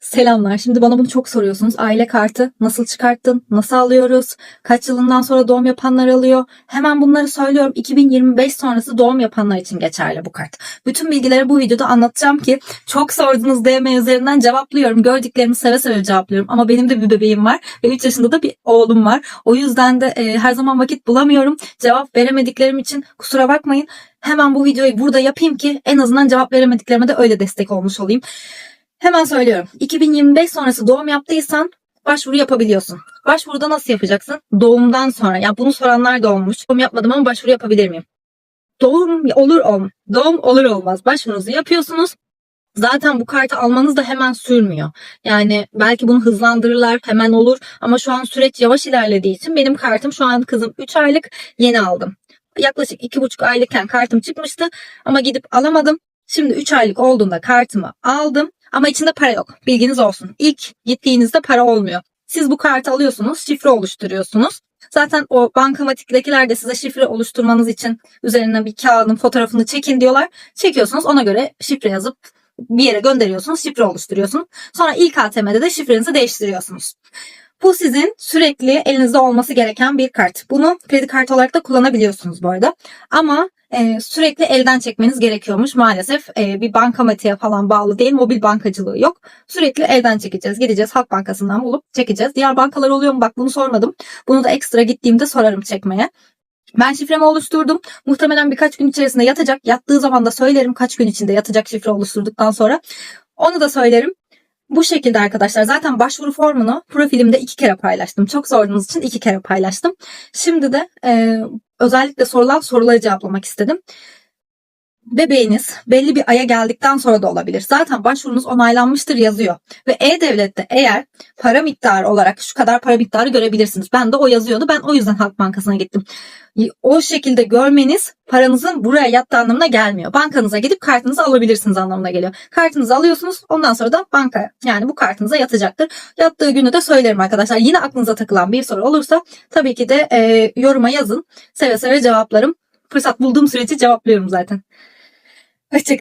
Selamlar. Şimdi bana bunu çok soruyorsunuz. Aile kartı nasıl çıkarttın? Nasıl alıyoruz? Kaç yılından sonra doğum yapanlar alıyor? Hemen bunları söylüyorum. 2025 sonrası doğum yapanlar için geçerli bu kart. Bütün bilgileri bu videoda anlatacağım ki çok sordunuz DM üzerinden cevaplıyorum. Gördüklerimi seve seve cevaplıyorum. Ama benim de bir bebeğim var ve 3 yaşında da bir oğlum var. O yüzden de e, her zaman vakit bulamıyorum. Cevap veremediklerim için kusura bakmayın. Hemen bu videoyu burada yapayım ki en azından cevap veremediklerime de öyle destek olmuş olayım. Hemen söylüyorum. 2025 sonrası doğum yaptıysan başvuru yapabiliyorsun. Başvuruda nasıl yapacaksın? Doğumdan sonra. Ya bunu soranlar da olmuş. Doğum yapmadım ama başvuru yapabilir miyim? Doğum olur olmaz. Doğum olur olmaz. Başvurunuzu yapıyorsunuz. Zaten bu kartı almanız da hemen sürmüyor. Yani belki bunu hızlandırırlar hemen olur ama şu an süreç yavaş ilerlediği için benim kartım şu an kızım 3 aylık yeni aldım. Yaklaşık 2,5 aylıkken kartım çıkmıştı ama gidip alamadım. Şimdi 3 aylık olduğunda kartımı aldım ama içinde para yok. Bilginiz olsun. İlk gittiğinizde para olmuyor. Siz bu kartı alıyorsunuz, şifre oluşturuyorsunuz. Zaten o bankamatiktekiler de size şifre oluşturmanız için üzerine bir kağıdın fotoğrafını çekin diyorlar. Çekiyorsunuz ona göre şifre yazıp bir yere gönderiyorsunuz, şifre oluşturuyorsunuz. Sonra ilk ATM'de de şifrenizi değiştiriyorsunuz. Bu sizin sürekli elinizde olması gereken bir kart. Bunu kredi kartı olarak da kullanabiliyorsunuz bu arada. Ama e, sürekli elden çekmeniz gerekiyormuş. Maalesef e, bir bankamatiğe falan bağlı değil, mobil bankacılığı yok. Sürekli elden çekeceğiz. Gideceğiz Halk Bankası'ndan bulup çekeceğiz. Diğer bankalar oluyor mu? Bak bunu sormadım. Bunu da ekstra gittiğimde sorarım çekmeye. Ben şifremi oluşturdum. Muhtemelen birkaç gün içerisinde yatacak. Yattığı zaman da söylerim kaç gün içinde yatacak şifre oluşturduktan sonra. Onu da söylerim. Bu şekilde arkadaşlar zaten başvuru formunu profilimde iki kere paylaştım. Çok sorduğunuz için iki kere paylaştım. Şimdi de e, özellikle sorulan soruları cevaplamak istedim. Bebeğiniz belli bir aya geldikten sonra da olabilir. Zaten başvurunuz onaylanmıştır yazıyor. Ve E-Devlet'te eğer para miktarı olarak şu kadar para miktarı görebilirsiniz. Ben de o yazıyordu. Ben o yüzden Halk Bankası'na gittim. O şekilde görmeniz paranızın buraya yattığı anlamına gelmiyor. Bankanıza gidip kartınızı alabilirsiniz anlamına geliyor. Kartınızı alıyorsunuz ondan sonra da banka yani bu kartınıza yatacaktır. Yattığı günü de söylerim arkadaşlar. Yine aklınıza takılan bir soru olursa tabii ki de e, yoruma yazın. Seve seve cevaplarım. Fırsat bulduğum sürece cevaplıyorum zaten. Hoşçakalın.